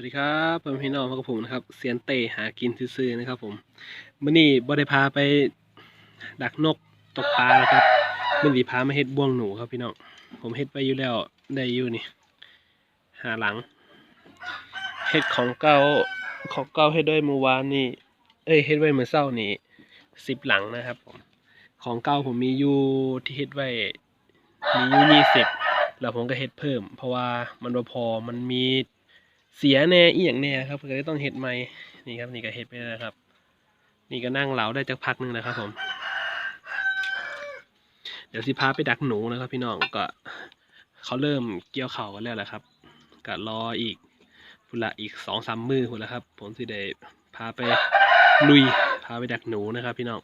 วัสดีครับผมพี่น้องพบกับผมนะครับเซียนเตหากินซื่อๆนะครับ ผมมื่อนี้บ่ได้พาไปดักนกตกปลานะครับมื่อนี้พามาเฮ็ดบ่วงหนูครับพี่น้องผมเฮ็ดไปอยู่แล้วได้อยู่นี่หาหลังเฮ็ดของเก่าของเก่าเฮ็ดด้วยเมื่อวานนี่เอ้ยเฮ็ดไว้เมื่อเช้านี่สิบหลังนะครับ ผมของเก่าผมมีอยู่ที่เฮ็ดไว้มีอยู่ยี่สิบแล้วผมก็เฮ็ดเพิ่ม เพราะว่ามันบ่พอมันมี เสียแน่อีหยังแน่ครับก็เลยต้องเฮ็ดใหม่นี่ครับ นี่ก็เฮ็ดไปแล้วครับ นี่ก็นั่งเหลาได้จักพักหนึงแล้วครับ ผม เดี๋ยวสิพาไปดักหนูนะครับ พี่น้องก็เขาเริ่มเกี่ยวเข่ากันแล้วแหละครับก็รออีกพุ่นละอีกสองสามมือพุ่นละครับ ผมสิได้พาไปลุยพาไปดักหนูนะครับ พี่น้อง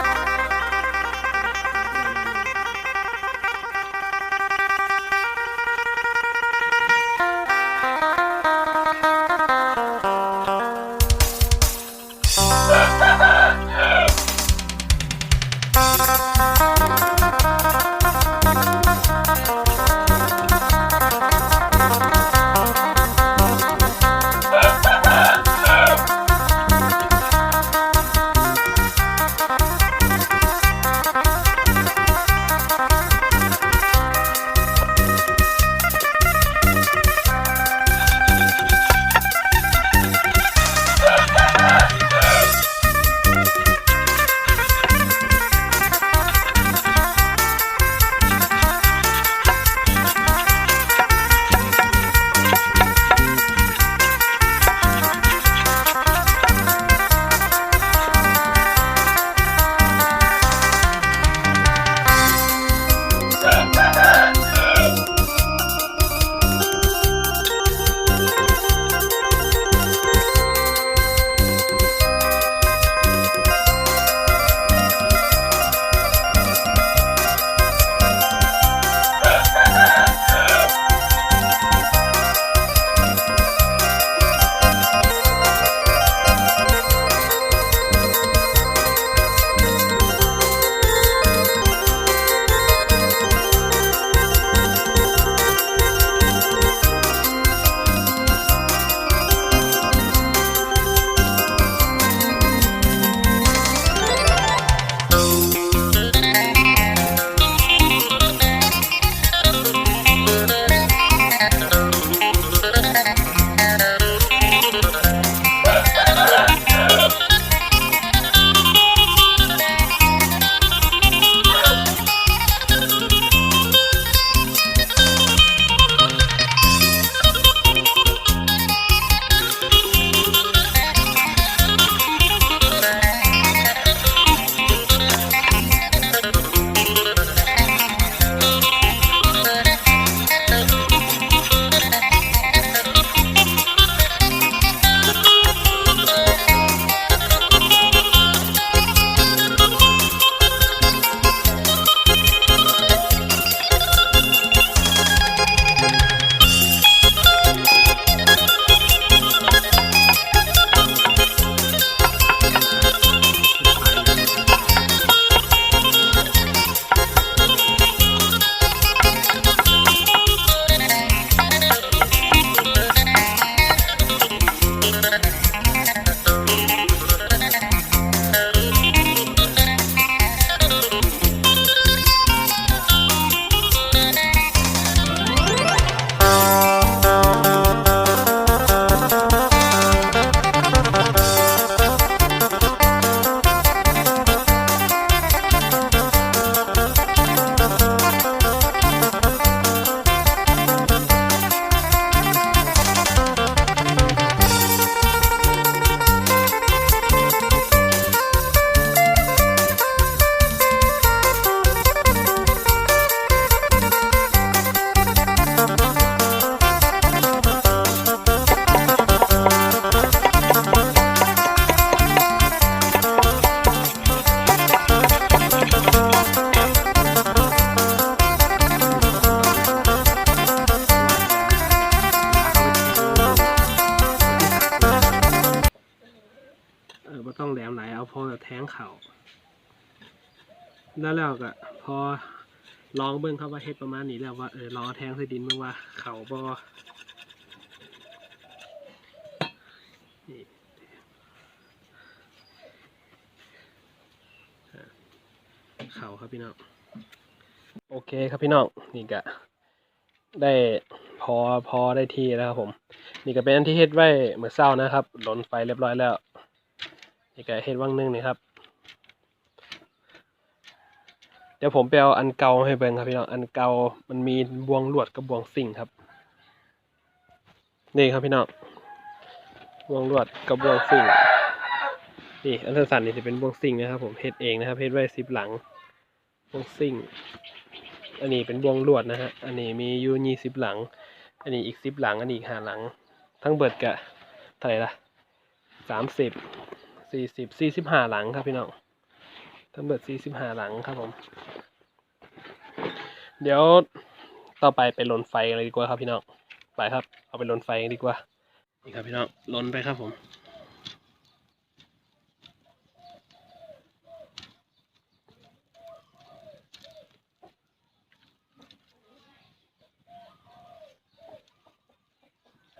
อ แบบแทงเข่าแล้วแล้วก็พอลองเบิ่งครับว่าเฮ็ดประมาณนี้แล้วว่าเออลองแทงใส่ดินเบิ่งว่าเขาบ่นี่อ่าเขาครับพี่น้องโอเคครับพี่น้องนี่ก็ได้พอพอได้ที่แล้วครับผม นี่ก็เป็นอันที่เฮ็ดไว้เมื่อเช้านะครับหลนไฟเรียบร้อยแล้วนี่ก็เฮ็ดว่างนึงนี่ครับ เดี๋ยวผมไปเอาอันเก่าให้เบิ่งครับพี่น้อง อันเก่ามันมีบวงลวดกับบวงสิ่งครับ นี่ครับพี่น้อง บวงลวดกับบวงสิ่ง นี่อันสั้นๆนี่จะเป็นบวงสิ่งนะครับ ผมเฮ็ดเองนะครับเฮ็ดไว้สิบหลัง บวงสิ่ง อันนี้เป็นบวงลวดนะฮะ อันนี้มีอยู่ยี่สิบหลัง อันนี้อีกสิบหลัง อันนี้อีกห้าหลัง ทั้งเบิดกะเท่าไหร่ละสามสิบ สี่สิบ สี่สิบห้าหลังครับพี่น้องทั้งเบิดสี่สิบห้าหลังครับผม เดี๋ยวต่อไปไปลนไฟกันเลยดีกว่าครับพี่น้อง ไปครับ เอาไปลนไฟกันดีกว่า นี่ครับพี่น้องลนไปครับผม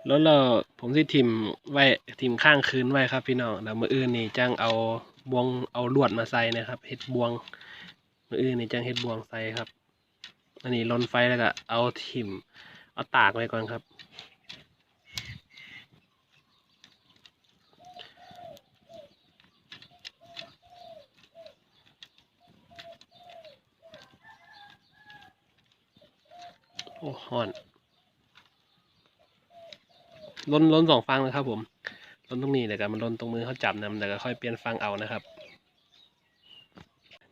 แล้วเราผมสิทิมไว้ทิมข้างคืนไว้ครับพี่น้องแล้วมืออื่นนี่จังเอาบวงเอาลวดมาใส่นะครับเฮ็ดบวงมืออื่นนี่จังเฮ็ดบวงใส่ครับ อันนี้ลนไฟแล้วก็เอาทิมเอาตากไว้ก่อนครับ โอ้ฮอนล้นล้นสองฟังนะครับผมล้นตรงนี้แล้วก็มันล้นตรงมือเขาจับนำแล้วก็ค่อยเปลี่ยนฟังเอานะครับ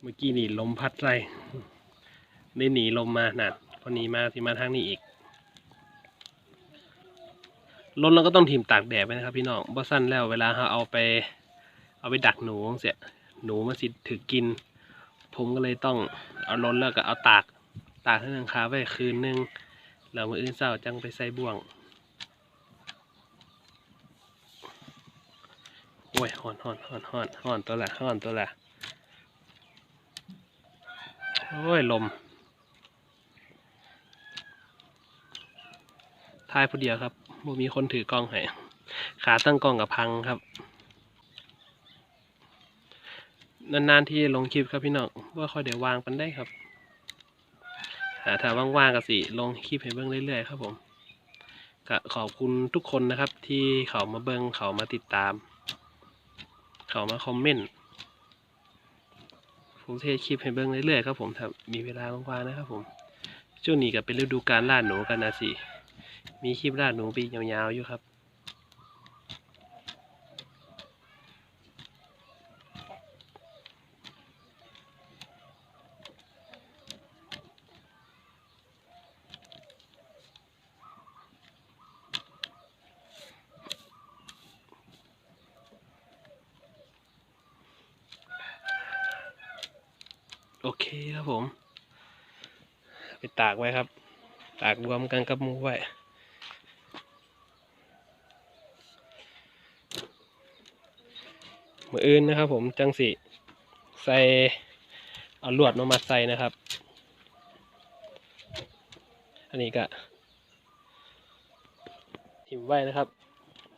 เมื่อกี้นี่ลมพัดไร ได้หนีลมมาน่ะพอหนีมาที่มาทางนี้อีกล้นแล้วก็ต้องถิ่มตากแดดไปนะครับ พี่น้องบ่สั้นแล้วเวลาเขาเอาไป เอาไปดักหนูเสียหนูมันสิถือกิน ผมก็เลยต้องเอาล้นแล้วก็เอาตากตากให้นางคาไว้คืนนึงแล้วมืออื่นเช้าจังไปใส่บ่วงโอ้ยหอนหอนหอนหอนหอนตัวละหอนตัวละโอ้ยลม ทายผู้เดียวครับบ่มีคนถือกล้องให้ขาตั้งกล้องกับพังครับ นานๆที่ลงคลิปครับพี่น้องว่าค่อยเดี๋ยววางปันได้ครับถ้าว่างๆก็สิลงคลิปให้เบิ่งเรื่อยๆครับผมก็ขอบคุณทุกคนนะครับ ที่เขามาเบิ่งเขามาติดตาม เขามาคอมเมนต์ผมเทคลิปให้เบิ่งเรื่อยๆครับผมถ้ามีเวลาว่างๆนะครับผมช่วงนี้ก็เป็นฤดูการล่าหนูกันนะสิ มีคลิปล่าหนูไปยาวๆอยู่ครับ โอเคครับผม ไปตากไว้ครับ ตากรวมกันกับมูไว้ มืออื่นนะครับ ผมจังสิใส่เอาลวดมามาใส่นะครับ อันนี้ก็หิมไว้นะครับ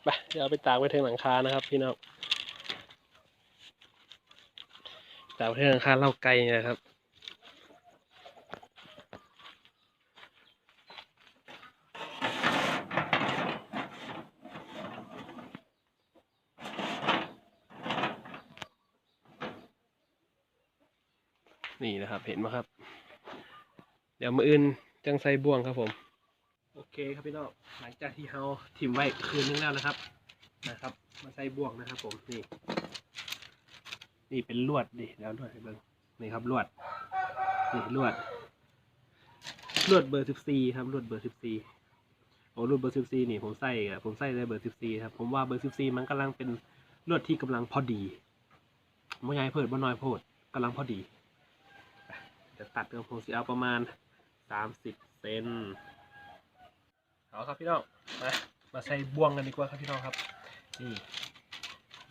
ไปเดี๋ยวเอาไปตากไว้ถึงหลังคานะครับ พี่น้องตากไว้ถึงหลังคาเล่าไก่นะครับ นี่นะครับ เห็นไหมครับ เดี๋ยวมืออื่นจังใส่บ่วงครับผม โอเคครับพี่น้องหลังจากที่เราถิ่มไว้คืนนึงแล้วนะครับ นะครับ มาใส่บ่วงนะครับ ผมนี่ นี่เป็นลวดดิแล้วลวดให้เบิ่งนี่ครับลวดนี่ลวดลวดเบอร์สิบสี่ครับลวดเบอร์สิบสี่โอ้ลวดเบอร์สิบสี่นี่ผมใส่อะผมใส่ได้เบอร์สิบสี่ครับผมว่าเบอร์สิบสี่มันกำลังเป็นลวดที่กำลังพอดีไม่ใหญ่เพิดบ่น้อยโพดกำลังพอดี จะตัดกับผมสิเอาประมาณสามสิบเซนเอาครับพี่น้องมามาใส่บ่วงกันดีกว่าครับพี่น้องครับ นี่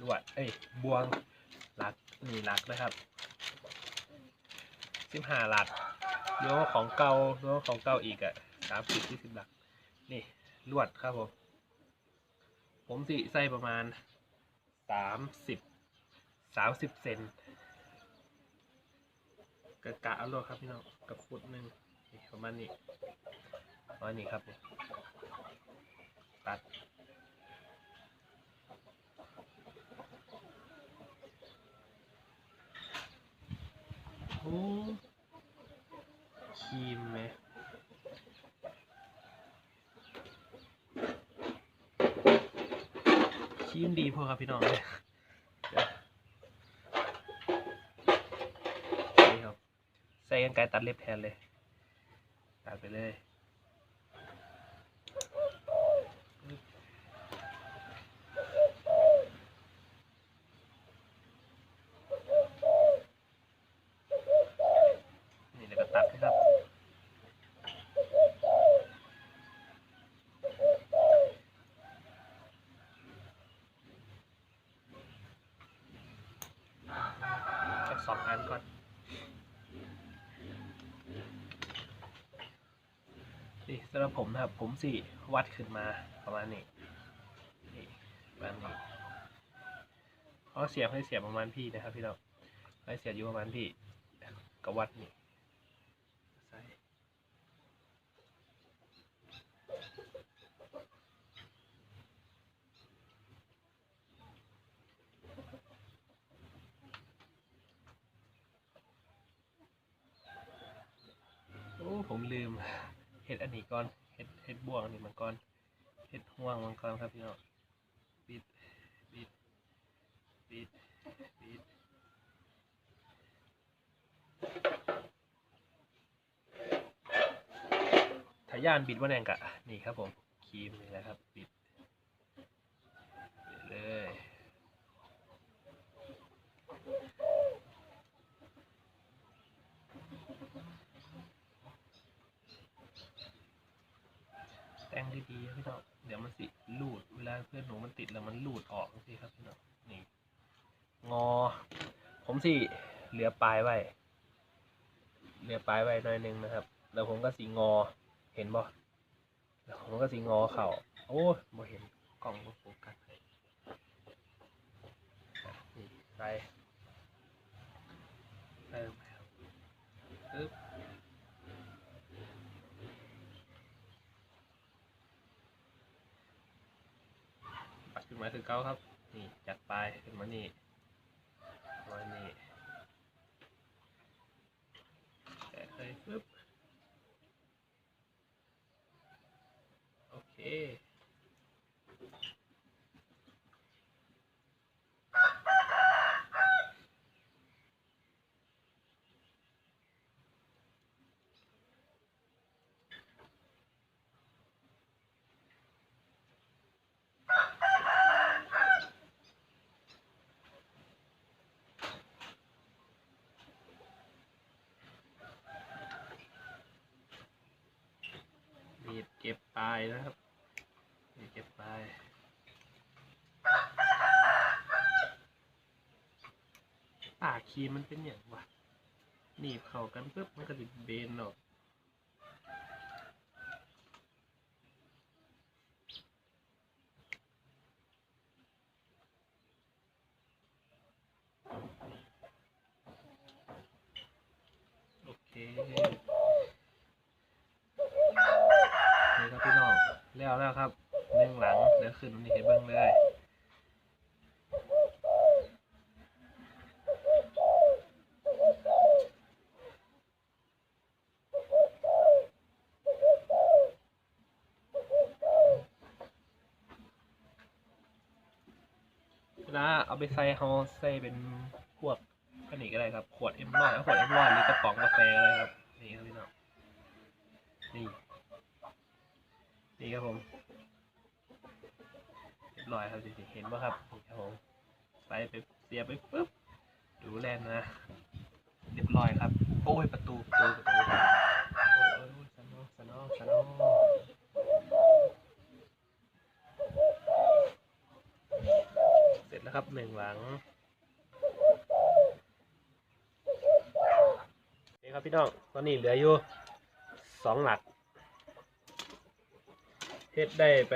ลวดเอ้ยบ่วงหลักนี่หลักนะครับสิบห้าหลักรว่าของเก่ารว่าของเก่าอีกอะสามสิบสี่สิบหลัก นี่ลวดครับผมผมสิใส่ประมาณสามสิบสามสิบเซน กะกะเอาลวดครับพี่น้องกับขุดหนึ่งนี่ประมาณนี้ประมาณนี้ครับตัดโอ้ครีมไหมครีมดีพอครับพี่น้องเลยเดี๋ยวนี่ครับ ใส่กัน ไกรตัดเล็บแทนเลย ตัดไปเลยนี่แล้วก็ตัดนะครับจากสองอันก่อน นี่สำหรับผมนะครับ ผมสี่วัดขึ้นมาประมาณนี้นี่ประมาณนี้เขาเสียบให้เสียบประมาณพี่นะครับ พี่น้องให้เสียบอยู่ประมาณพี่ก็วัดนี่ใส่โอ้ผมลืม เห็ดอันนี้ก่อนเห็ดเห็ดบ่วงนนี้มันก่อนเห็ดห่วงมันก่อนครับพี่น้องปิดปิดปิดปิดถ้าย่านบิดว่าแนงกะนี่ครับผมครีมนี่แหละครับบิดบิดเลย แต่งดีๆครับ พี่น้องเดี๋ยวมันสิลูดเวลาเพื่อนหนูมันติดแล้วมันลูดออกสิครับพี่น้องนี่งอ ผมสิเหลือปลายไว้เหลือปลายไว้หน่อยนึงนะครับ แล้วผมก็สีงอเห็นบ่แล้วผมก็สีงอเข่าโอ้บ่เห็นกล้องโฟกัสเลยนี่ไปครับปึ๊บปัด ขึ้นมาคือเก้าครับ นี่จัดปลายขึ้นมานี่มานี่แตะเลยปึ๊บโอเคายนะครับบีบเก็บไปปากคีมมันเป็นอย่างวะหนีบเข่ากันปุ๊บมันก็จะเบนออกโอเค นี่ครับพี่น้องแล้วแล้วครับเรื่องหลังเดี๋ยวขึ้นนี่ให้เบิ้งเลย เวลาเอาไปใส่เฮาใส่เป็นพวกอันนี้ก็ได้ครับ ขวดเอ็มร้อยขวดเอ็มร้อยหรือกระป๋องกาแฟอะไรครับ นี่ครับพี่น้อง นี่ นี่ครับผมเรียบร้อยครับจริงๆเห็นป่ะครับนี่ครับผมใส่ไปเสียไปปุ๊บ ดูแลนนะ เรียบร้อยครับ โอ้ยประตูประตูประตูโอ้ยโอ้ยโอ้ยสนองสนองสนอง ครับหนึ่งหลังนี่ครับพี่น้องตอนนี้เหลืออยู่สองหลักเฮ็ดได้ไป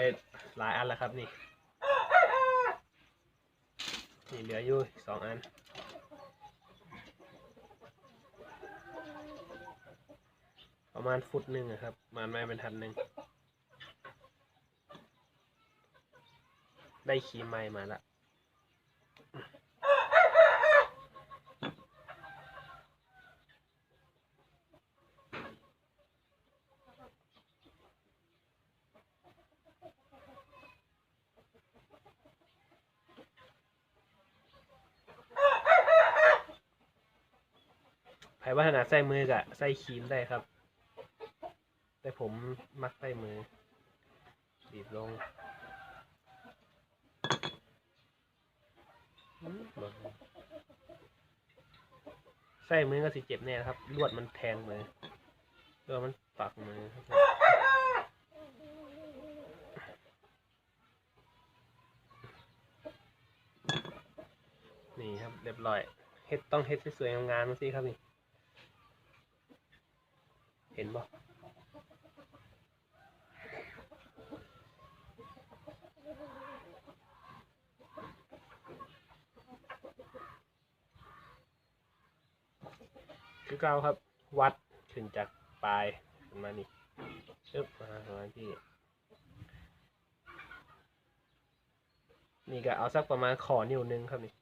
หลายอันแล้วครับนี่นี่เหลืออยู่สองอันประมาณฟุตหนึ่งอะครับมาณไม่เป็นทันหนึ่งได้ขีไม้มาละ ไผ่วัฒนาใส่มือกะใส่ครีมได้ครับ แต่ผมมักใส่มือบีบลงอืมหล่นลงใส่มือก็สิเจ็บแน่ครับลวดมันแทงมือลวดมันปักมือนี่ครับเรียบร้อยเฮ็ดต้องเฮ็ดสวยๆงามๆสิครับนี่ เห็นบ่คือเก่าครับ วัดขึ้นจากปลายขึ้นมานี่ปึ๊บมาประมาณที่นี่ก็เอาสักประมาณขอนิ้วหนึงครับนี่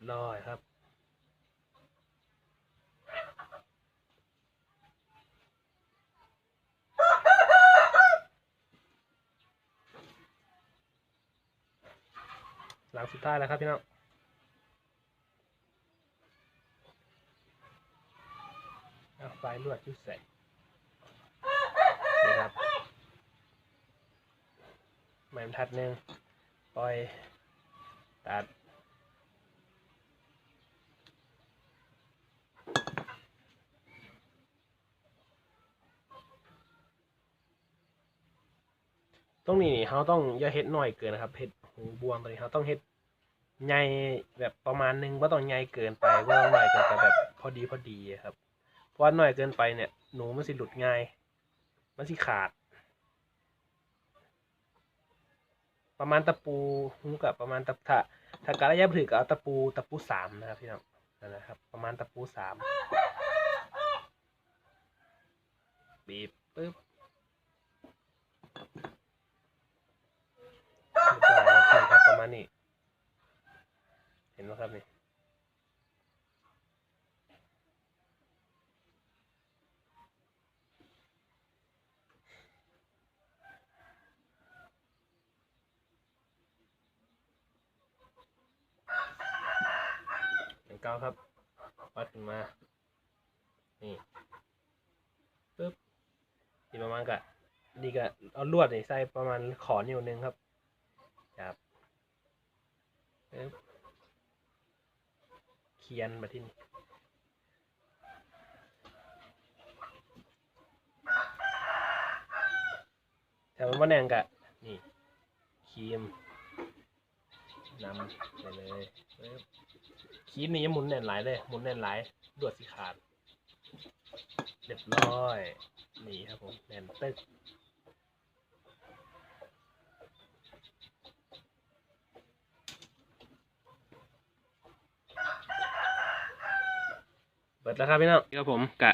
เร้อยครับ หลังสุดท้ายแล้วครับพี่น้องเอาไฟลวดจุดใส่นี่ครับไม้บรรทัดหนึ่งปล่อยตัด ต รงนี้นี่เขาต้องอย่าเฮ็ดน้อยเกินนะครับเฮ็ดหูบวงตัวนี้เขาต้องเฮ็ดใหญ่แบบประมาณหนึงว่าต้องใหญ่เกินไปว่าต้องน้อยเกินไปแบบพอดีพอดีครับ เพราะว่าน้อยเกินไปเนี่ยหนูมันสิหลุดง่าย มันสิขาด ประมาณตะปูหูกับประมาณตะถ้าถ้าการระยะถือก็เอาตะปูตะปูสามนะครับพี่น้องนะครับ ประมาณตะปูสามบีบปึ๊บ เรียบร้อยครับนี่ครับประมาณนี้ เห็นไหมครับนี่อย่งเก้าครับ วัดขึ้นมา นี่ปึ๊บนี่ประมาณกะดีกะเอาลวดนี่ใส่ประมาณขอนิ้วหนึงครับ เขียนมาที่นี่แต่มันว่าแนงกะ นี่ครีมนำไปเลยครีมนี่ยังหมุนแน่นหลายเลยหมุนแน่นหลายดวดสิขาด เรียบร้อย นี่ครับผม แน่นตึก เบิดแล้วครับพี่น้องครับผมกะ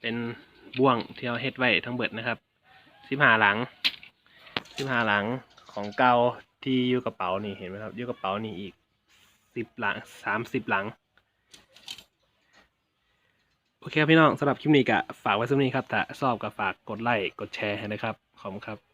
เป็นบ่วงที่เราเฮ็ดไว้ทั้งเบิดนะครับสิบหาหลังสิบหาหลังของเก่าที่อยู่กระเป๋านี่เห็นไหมครับอยู่กระเป๋านี่อีกสิบหลังสามสิบหลังโอเคครับพี่น้องสำหรับคลิปนี้กะฝากไว้สักนี้ครับถ้าชอบก็ฝากกดไลค์กดแชร์ให้นะครับขอบคุณครับ